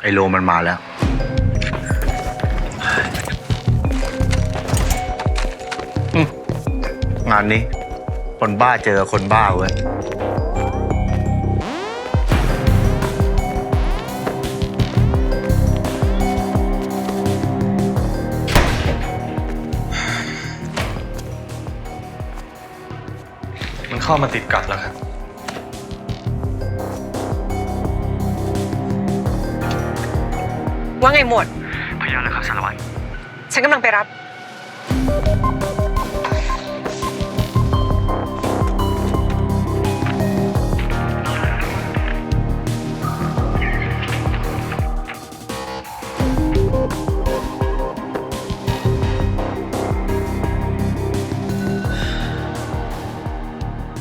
ไอโลมันมาแล้ว งานนี้ คนบ้าเจอคนบ้าเว้ย มันเข้ามาติดกัดแล้วครับ ว่าไงหมวด พยานแล้วครับสารวัตร ฉันกำลังไปรับ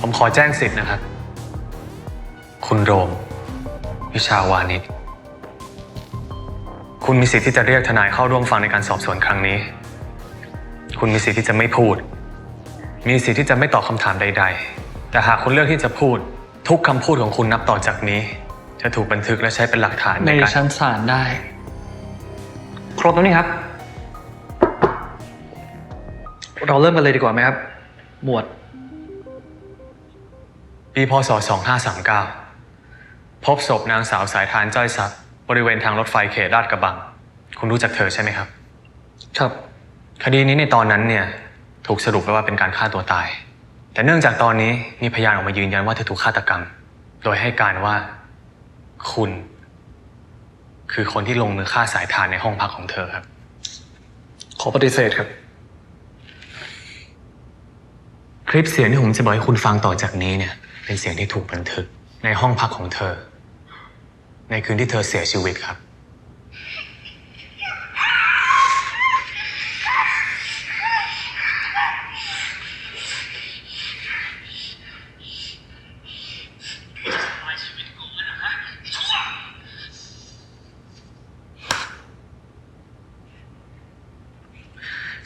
ผมขอแจ้งสิทธิ์นะครับ คุณโรม วิชาวานิช คุณมีสิทธิ์ที่จะเรียกทนายเข้าร่วมฟังในการสอบสวนครั้งนี้ คุณมีสิทธิ์ที่จะไม่พูด มีสิทธิ์ที่จะไม่ตอบคำถามใด ๆ แต่หากคุณเลือกที่จะพูด ทุกคำพูดของคุณนับต่อจากนี้ จะถูกบันทึกและใช้เป็นหลักฐานในในการ ชั้นศาลได้ ครบแล้วนี่ครับ เราเริ่มกันเลยดีกว่าไหมครับ หมวด ปีพศ 2539 พบศพนางสาวสายทานจ้อยทรัพย์ บริเวณทางรถไฟเขตลาดกระบัง คุณรู้จักเธอใช่ไหมครับ ครับ คดีนี้ในตอนนั้นเนี่ยถูกสรุปไว้ว่าเป็นการฆ่าตัวตาย แต่เนื่องจากตอนนี้มีพยานออกมายืนยันว่าเธอถูกฆาตกรรม โดยให้การว่าคุณ คือคนที่ลงมือฆ่าสายทานในห้องพักของเธอครับ ขอปฏิเสธครับ คลิปเสียงที่ผมจะบอกให้คุณฟังต่อจากนี้เนี่ย เป็นเสียงที่ถูกบันทึกในห้องพักของเธอ ในคืนที่เธอเสียชีวิตครับ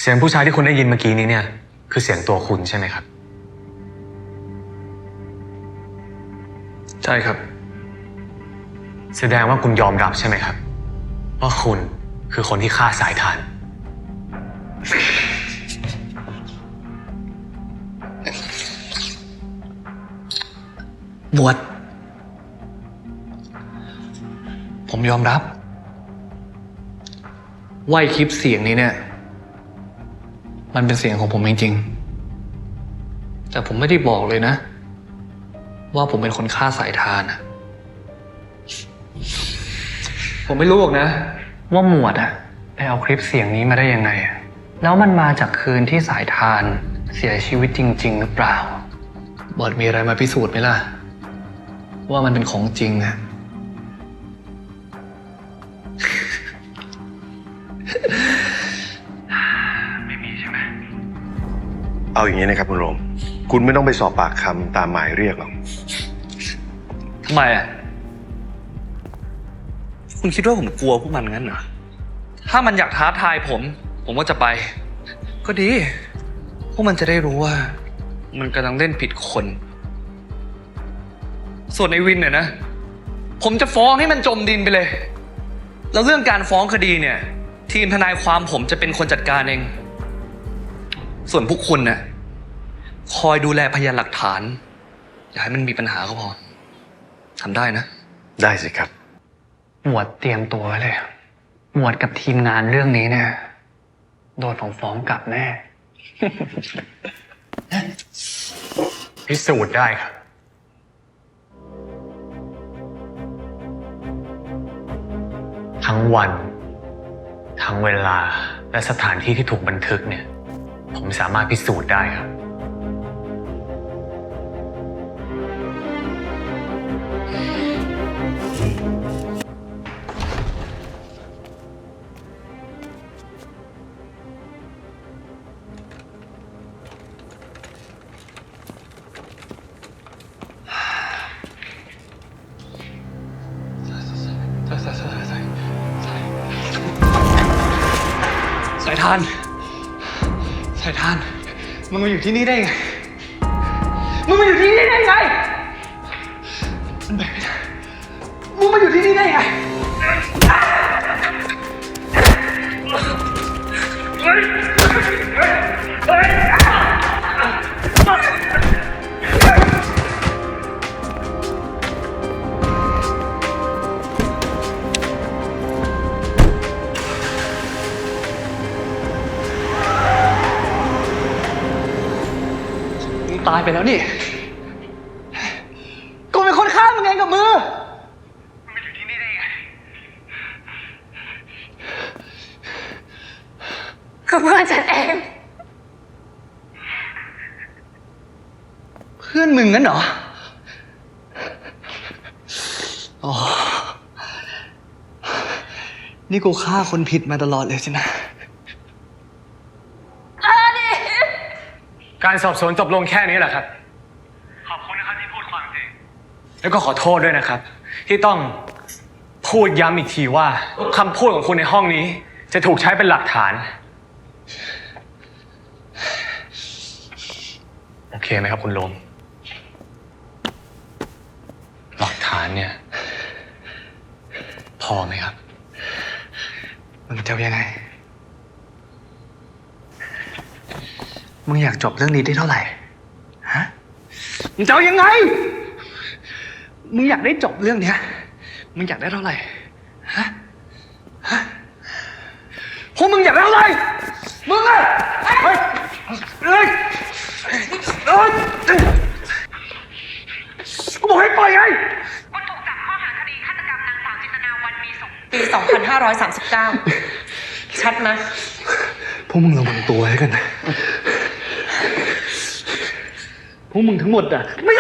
เสียงผู้ชายที่คุณได้ยินเมื่อกี้นี้เนี่ย คือเสียงตัวคุณใช่ไหมครับ ใช่ครับ แสดงว่าคุณยอมรับใช่ไหมครับ ว่าคุณคือคนที่ฆ่าสายทานหมวดผมยอมรับว่าไอ้คลิปเสียงนี้เนี่ย มันเป็นเสียงของผมจริงๆแต่ผมไม่ได้บอกเลยนะ ว่าผมเป็นคนฆ่าสายทานอะ ผมไม่รู้หรอกนะ ว่าหมวดอะไปเอาคลิปเสียงนี้มาได้ยังไงอะแล้วมันมาจากคืนที่สายทานเสียชีวิตจริง ๆ หรือเปล่า บอดมีอะไรมาพิสูจน์ไหมล่ะ ว่ามันเป็นของจริงอะเอาอย่างนี้นะครับคุณโรม คุณไม่ต้องไปสอบปากคำตามหมายเรียกหรอก ทำไมอะ คุณคิดว่าผมกลัวพวกมันงั้นเหรอ ถ้ามันอยากท้าทายผม ผมก็จะไป ก็ดี พวกมันจะได้รู้ว่า มันกำลังเล่นผิดคน ส่วนในวินเนี่ยนะ ผมจะฟ้องให้มันจมดินไปเลย แล้วเรื่องการฟ้องคดีเนี่ย ทีมทนายความผมจะเป็นคนจัดการเอง ส่วนพวกคุณน่ะคอยดูแลพยานหลักฐาน อย่าให้มันมีปัญหาก็พอทำได้นะ ได้สิครับ หมวดเตรียมตัวไว้เลย หมวดกับทีมงานเรื่องนี้เนี่ย โดนผมฟ้องกลับแน่ พิสูจน์ได้ครับ ทั้งวัน ทั้งเวลาและสถานที่ที่ถูกบันทึกเนี่ย ผมสามารถพิสูจน์ได้ครับ ทาน สายทาน มึงมาอยู่ที่นี่ได้ไง มึงมาอยู่ที่นี่ได้ไง มันไปไม่ได้ มึงมาอยู่ที่นี่ได้ไงเฮ้ยเฮ้ยเฮ้ย ตายไปแล้วนี่ กูเป็นคนฆ่ามึงเองกับมือก็เพื่อนฉันเอง เพื่อนมึงงั้นเหรอ อ๋อ นี่กูฆ่าคนผิดมาตลอดเลยสินะ การสอบสวนจบลงแค่นี้แหละครับ ขอบคุณนะครับที่พูดความจริง แล้วก็ขอโทษด้วยนะครับ ที่ต้องพูดย้ำอีกทีว่าคำพูดของคุณในห้องนี้ จะถูกใช้เป็นหลักฐาน โอเคไหมครับคุณโลมหลักฐานเนี่ย พอไหมครับมึงจะเอายังไง มึงอยากจบเรื่องนี้ได้เท่าไหร่ ฮะ มึงจะเอายังไง มึงอยากได้จบเรื่องเนี้ย มึงอยากได้เท่าไหร่ ฮะ ฮะพวกมึงอยากได้เท่าไหร่ มึงอะเฮ้ยเฮ้ยเฮ้ยกูบอกให้ปล่อยไง คุณถูกจับข้อหาคดีฆาตกรรมนางสาวจินตนาวันมีสุขปี 2539 ชัดไหม พวกมึงระวังตัวไว้กันนะ พวกมึงทั้งหมดอะ ไม่